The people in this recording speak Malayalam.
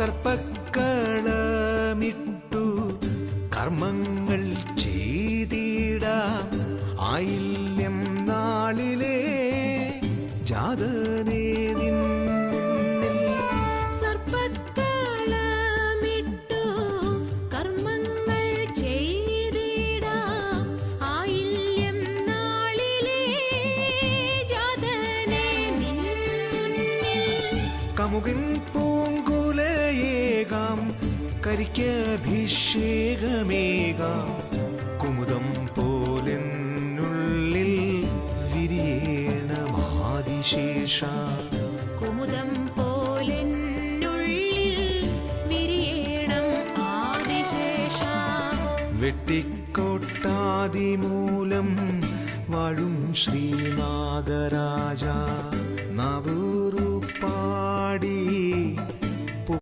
സർപ്പക്കളമിട്ടു. കർമ്മങ്ങൾ ചെയ്തിടാം. ആയില്യം നാളിലെ ജാതനെ കമുകിൻ മുന്നിൽ കരിക്കഭിഷേകമേകാം കുമുദം പോലെന്നുള്ളിൽ വിരിയേണമാതിശേഷ കുമുദം പോലെന്നുള്ളിൽ വിരിയേണം ആദിശേഷ. വെട്ടിക്കോട്ടാതിമൂലം വാഴും ശ്രീനാഗരാജ